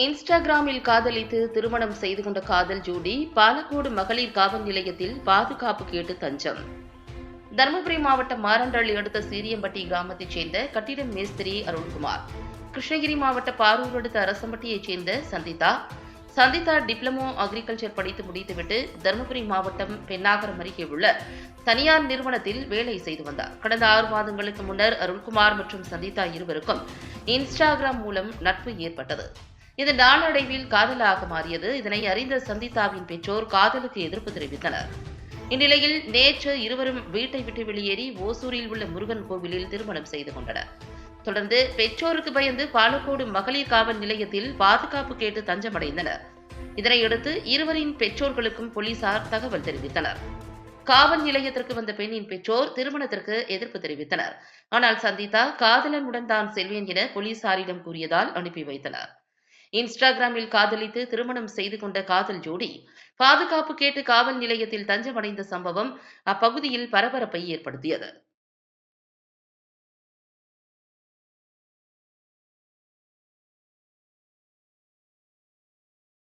இன்ஸ்டாகிராமில் காதலித்து திருமணம் செய்து கொண்ட காதல் ஜோடி பாலக்கோடு மகளிர் காவல் நிலையத்தில் பாதுகாப்பு கேட்டு தஞ்சம். தருமபுரி மாவட்டம் மாரண்டள்ளி அடுத்த சீரியம்பட்டி கிராமத்தைச் சேர்ந்த கட்டிட மேஸ்திரி அருண்குமார் கிருஷ்ணகிரி மாவட்ட பாரூர் அடுத்த அரசம்பட்டியைச் சேர்ந்த சந்திதா சந்திதா டிப்ளமோ அக்ரிகல்ச்சர் படித்து முடித்துவிட்டு தருமபுரி மாவட்டம் பெண்ணாகரம் அருகே உள்ள தனியார் நிறுவனத்தில் வேலை செய்து வந்தார். கடந்த ஆறு மாதங்களுக்கு முன்னர் அருண்குமார் மற்றும் சந்திதா இருவருக்கும் இன்ஸ்டாகிராம் மூலம் நட்பு ஏற்பட்டது. இது நாளடைவில் காதலாக மாறியது. இதனை அறிந்த சந்திதாவின் பெற்றோர் காதலுக்கு எதிர்ப்பு தெரிவித்தனர். இந்நிலையில் நேற்று இருவரும் வீட்டை விட்டு வெளியேறி ஓசூரில் உள்ள முருகன் கோவிலில் திருமணம் செய்து கொண்டனர். தொடர்ந்து பெற்றோருக்கு பயந்து பாலக்கோடு மகளிர் காவல் நிலையத்தில் பாதுகாப்பு கேட்டு தஞ்சமடைந்தனர். இதனையடுத்து இருவரின் பெற்றோர்களுக்கும் போலீசார் தகவல் தெரிவித்தனர். காவல் நிலையத்திற்கு வந்த பெண்ணின் பெற்றோர் திருமணத்திற்கு எதிர்ப்பு தெரிவித்தனர். ஆனால் சந்திதா காதலனுடன் தான் செல்வேன் என போலீசாரிடம் கூறியதால் அனுப்பி வைத்தனர். இன்ஸ்டாகிராமில் காதலித்து திருமணம் செய்து கொண்ட காதல் ஜோடி பாதுகாப்பு கேட்டு காவல் நிலையத்தில் தஞ்சமடைந்த சம்பவம் அப்பகுதியில் பரபரப்பை ஏற்படுத்தியது.